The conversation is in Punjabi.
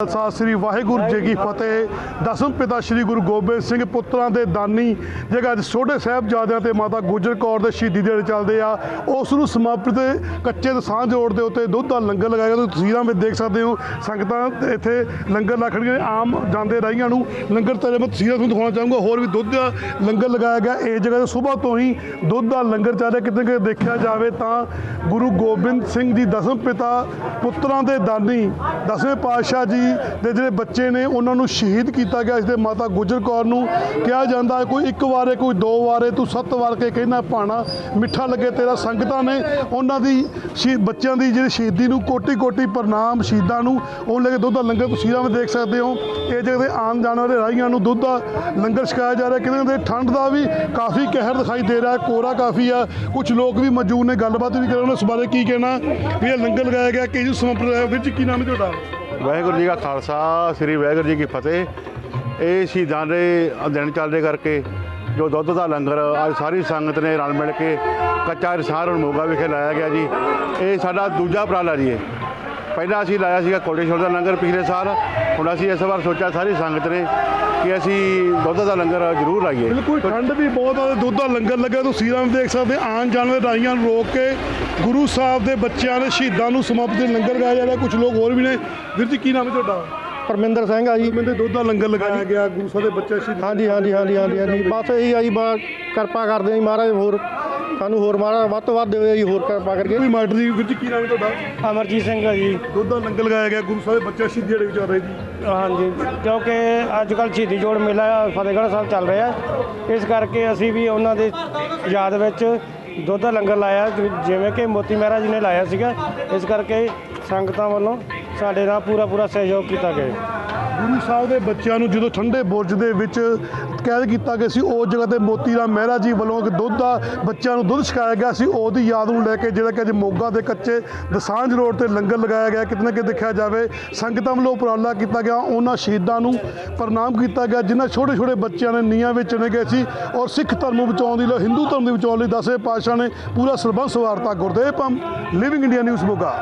ਖਾਲਸਾ ਸ੍ਰੀ ਵਾਹਿਗੁਰੂ ਜੀ ਕੀ ਫਤਿਹ। ਦਸਮ ਪਿਤਾ ਸ੍ਰੀ ਗੁਰੂ ਗੋਬਿੰਦ ਸਿੰਘ ਪੁੱਤਰਾਂ ਦੇ ਦਾਨੀ। ਜਿਹੜਾ ਅੱਜ ਛੋਟੇ ਸਾਹਿਬਜ਼ਾਦਿਆਂ ਤੇ ਮਾਤਾ ਗੁਜਰ ਕੌਰ ਦੇ ਸ਼ਹੀਦੀ ਦਿਹਾੜੇ ਚੱਲਦੇ ਆ, ਉਸ ਨੂੰ ਸਮਰਪਿਤ ਕੱਚੇ ਦਸਾਂਝ ਜੋੜ ਦੇ ਉੱਤੇ ਦੁੱਧ ਦਾ ਲੰਗਰ ਲਗਾਇਆ ਗਿਆ। ਤੁਸੀਂ ਤਸਵੀਰਾਂ ਵਿੱਚ ਦੇਖ ਸਕਦੇ ਹੋ, ਸੰਗਤਾਂ ਇੱਥੇ ਲੰਗਰ ਲੱਖਣਗੇ ਆਮ ਜਾਂਦੇ ਰਾਹੀਆਂ ਨੂੰ ਲੰਗਰ ਤੇਰੇ ਮੈਂ ਤਸਵੀਰਾਂ ਤੁਹਾਨੂੰ ਦਿਖਾਉਣਾ ਚਾਹੂੰਗਾ। ਹੋਰ ਵੀ ਦੁੱਧ ਦਾ ਲੰਗਰ ਲਗਾਇਆ ਗਿਆ। ਇਸ ਜਗ੍ਹਾ ਤੇ ਸਵੇਰ ਤੋਂ ਹੀ ਦੁੱਧ ਦਾ ਲੰਗਰ ਚੱਲ ਰਿਹਾ। ਕਿਤੇ ਕਿਤੇ ਦੇਖਿਆ ਜਾਵੇ ਤਾਂ ਗੁਰੂ ਗੋਬਿੰਦ ਸਿੰਘ ਜੀ ਦਸਮ ਪਿਤਾ ਪੁੱਤਰਾਂ ਦੇ ਦਾਨੀ, ਦਸਵੇਂ ਪਾਤਸ਼ਾਹ ਜੀ ਦੇ ਜਿਹੜੇ ਬੱਚੇ ਨੇ, ਉਹਨਾਂ ਨੂੰ ਸ਼ਹੀਦ ਕੀਤਾ ਗਿਆ। ਇਸ ਦੇ ਮਾਤਾ ਗੁਜਰ ਕੌਰ ਨੂੰ ਕਿਹਾ ਜਾਂਦਾ ਹੈ, ਕੋਈ ਇੱਕ ਵਾਰੇ ਕੋਈ ਦੋ ਵਾਰੇ ਤੂੰ ਸੱਤ ਵਾਰ ਕੇ ਕਹਿੰਦਾ ਭਾਣਾ ਮਿੱਠਾ ਲੱਗੇ, ਤੇਰਾ ਸੰਗਤਾਂ ਨੇ ਉਹਨਾਂ ਦੀ ਸ਼ਹੀ ਬੱਚਿਆਂ ਦੀ ਜਿਹੜੀ ਸ਼ਹੀਦੀ ਨੂੰ ਕੋਟੀ ਕੋਟੀ ਪ੍ਰਣਾਮ ਸ਼ਹੀਦਾਂ ਨੂੰ, ਉਹ ਲੈ ਕੇ ਦੁੱਧ ਦਾ ਲੰਗਰ ਤਸਵੀਰਾਂ ਵਿੱਚ ਦੇਖ ਸਕਦੇ ਹੋ। ਇਹ ਜਗ੍ਹਾ ਤੇ ਆਮ ਜਾਣ ਵਾਲੇ ਰਾਹੀਆਂ ਨੂੰ ਦੁੱਧ ਦਾ ਲੰਗਰ ਛਕਾਇਆ ਜਾ ਰਿਹਾ ਕਿਤੇ ਕਿਤੇ ਠੰਡ ਦਾ ਵੀ ਕਾਫੀ ਕਹਿਰ ਦਿਖਾਈ ਦੇ ਰਿਹਾ ਕੋਰਾ ਕਾਫੀ ਆ। ਕੁਝ ਲੋਕ ਵੀ ਮੌਜੂਦ ਨੇ, ਗੱਲਬਾਤ ਵੀ ਕਰਾਂਗੇ। ਉਸ ਬਾਰੇ ਕੀ ਕਹਿਣਾ? ਵੀ ਇਹ ਲੰਗਰ ਲਗਾਇਆ ਗਿਆ ਕਿ ਜੀ ਸਮਰਪਿਤ ਵਿੱਚ ਕੀ ਨਾਮ ਹੈ ਤੁਹਾਡਾ? ਵਾਹਿਗੁਰੂ ਜੀ ਕਾ ਖਾਲਸਾ, ਸ੍ਰੀ ਵਾਹਿਗੁਰੂ ਜੀ ਕੀ ਫਤਿਹ। ਇਹ ਸ਼ਹੀਦਾਂ ਦੇ ਦਿਨ ਚੱਲਦੇ ਕਰਕੇ ਜੋ ਦੁੱਧ ਦਾ ਲੰਗਰ, ਅੱਜ ਸਾਰੀ ਸੰਗਤ ਨੇ ਰਲ ਮਿਲ ਕੇ ਕੱਚਾ ਰਸਾਰ ਮੋਗਾ ਵਿਖੇ ਲਾਇਆ ਗਿਆ ਜੀ। ਇਹ ਸਾਡਾ ਦੂਜਾ ਉਪਰਾਲਾ ਜੀ ਇਹ। ਪਹਿਲਾਂ ਅਸੀਂ ਲਾਇਆ ਸੀਗਾ ਕੋਟੇਸ਼ਵਰ ਦਾ ਲੰਗਰ ਪਿਛਲੇ ਸਾਲ। ਹੁਣ ਅਸੀਂ ਇਸ ਵਾਰ ਸੋਚਿਆ ਸਾਰੀ ਸੰਗਤ ਨੇ ਕਿ ਅਸੀਂ ਦੁੱਧ ਦਾ ਲੰਗਰ ਜ਼ਰੂਰ ਲਾਈਏ। ਬਿਲਕੁਲ ਠੰਡ ਵੀ ਬਹੁਤ ਆ ਦੁੱਧ ਦਾ ਲੰਗਰ ਲੱਗਾ ਤੁਸੀਂ ਸੀਰਾਂ ਦੇਖ ਸਕਦੇ ਆਣ ਜਾਣ ਵਾਲੇ ਰਾਹੀਆਂ ਨੂੰ ਰੋਕ ਕੇ ਗੁਰੂ ਸਾਹਿਬ ਦੇ ਬੱਚਿਆਂ ਦੇ ਸ਼ਹੀਦਾਂ ਨੂੰ ਸਮਰਪਿਤ ਲੰਗਰ ਲਗਾਇਆ ਜਾ ਰਿਹਾ ਕੁਝ ਲੋਕ ਹੋਰ ਵੀ ਨੇ। ਵੀਰ ਜੀ ਕੀ ਨਾਮ ਹੈ ਤੁਹਾਡਾ? ਪਰਮਿੰਦਰ ਸਿੰਘ ਆ ਜੀ। ਮੈਨੂੰ ਦੁੱਧ ਦਾ ਲੰਗਰ ਲਗਾਇਆ ਗਿਆ ਗੁਰੂ ਸਾਹਿਬ ਦੇ ਬੱਚੇ ਸ਼ਹੀਦ ਹਾਂਜੀ ਹਾਂਜੀ ਹਾਂਜੀ ਹਾਂਜੀ ਹਾਂਜੀ। ਬਸ ਇਹੀ ਆ ਜੀ ਬਾ ਕਿਰਪਾ ਕਰਦੇ ਆ ਜੀ ਮਹਾਰਾਜ ਹੋਰ। ਸਾਨੂੰ ਹੋਰ ਮਹਾਰਾਜ ਵੱਧ ਤੋਂ ਵੱਧ ਦੇਵੇ ਜੀ ਹੋਰ ਕਿਰਪਾ ਕਰਕੇ। ਕੋਈ ਮਾਸਟਰ ਜੀ ਵੀਰ ਜੀ ਕੀ ਨਾਮ ਹੈ ਤੁਹਾਡਾ? ਅਮਰਜੀਤ ਸਿੰਘ ਆ ਜੀ। ਦੁੱਧ ਦਾ ਲੰਗਰ ਲਗਾਇਆ ਗਿਆ ਗੁਰੂ ਸਾਹਿਬ ਦੇ ਬੱਚੇ ਸ਼ਹੀਦੀ ਜਿਹੜੇ ਵਿਚਾਰ ਰਹੇ ਜੀ। ਹਾਂਜੀ ਕਿਉਂਕਿ ਅੱਜ ਕੱਲ੍ਹ ਸ਼ਹੀਦੀ ਜੋੜ ਮੇਲਾ ਫਤਿਹਗੜ੍ਹ ਸਾਹਿਬ ਚੱਲ ਰਿਹਾ। ਇਸ ਕਰਕੇ ਅਸੀਂ ਵੀ ਉਹਨਾਂ ਦੇ ਯਾਦ ਵਿੱਚ ਦੁੱਧ ਦਾ ਲੰਗਰ ਲਾਇਆ ਜਿਵੇਂ ਕਿ ਮੋਤੀ ਮਹਿਰਾ ਜੀ ਨੇ ਲਾਇਆ ਸੀਗਾ। ਇਸ ਕਰਕੇ ਸੰਗਤਾਂ ਵੱਲੋਂ ਸਾਡੇ ਨਾਲ ਪੂਰਾ ਪੂਰਾ ਸਹਿਯੋਗ ਕੀਤਾ ਗਿਆ ਗੁਰੂ ਸਾਹਿਬ ਦੇ ਬੱਚਿਆਂ ਨੂੰ ਜਦੋਂ ਠੰਡੇ ਬੁਰਜ ਦੇ ਵਿੱਚ ਕੈਦ ਕੀਤਾ ਗਿਆ ਸੀ, ਉਸ ਜਗ੍ਹਾ ਤੇ ਮੋਤੀ ਰਾਮ ਮਹਿਰਾ ਜੀ ਵੱਲੋਂ ਇੱਕ ਦੁੱਧ ਦਾ ਬੱਚਿਆਂ ਨੂੰ ਦੁੱਧ ਛਕਾਇਆ ਗਿਆ ਸੀ ਉਹਦੀ ਯਾਦ ਨੂੰ ਲੈ ਕੇ ਜਿਹੜਾ ਕਿ ਅੱਜ ਮੋਗਾ ਦੇ ਕੱਚੇ ਦਸਾਂਝ ਰੋਡ ਤੇ ਲੰਗਰ ਲਗਾਇਆ ਗਿਆ, ਕਿਤੇ ਨਾ ਕਿਤੇ ਦੇਖਿਆ ਜਾਵੇ, ਸੰਗਤਾਂ ਵੱਲੋਂ ਉਪਰਾਲਾ ਕੀਤਾ ਗਿਆ, ਉਹਨਾਂ ਸ਼ਹੀਦਾਂ ਨੂੰ ਪ੍ਰਣਾਮ ਕੀਤਾ ਗਿਆ, ਜਿਨ੍ਹਾਂ ਛੋਟੇ ਛੋਟੇ ਬੱਚਿਆਂ ਨੇ ਨੀਹਾਂ ਵਿੱਚ ਚੁਣੇ ਗਏ ਸੀ, ਔਰ ਸਿੱਖ ਧਰਮ ਨੂੰ ਬਚਾਉਣ ਦੀ ਲਈ ਹਿੰਦੂ ਧਰਮ ਨੂੰ ਬਚਾਉਣ ਲਈ ਦਸਵੇਂ ਪਾਤਸ਼ਾਹ ਨੇ ਪੂਰਾ ਸਰਬੰਸ ਵਾਰਤਾ Gurdev Pamm living India news Moga.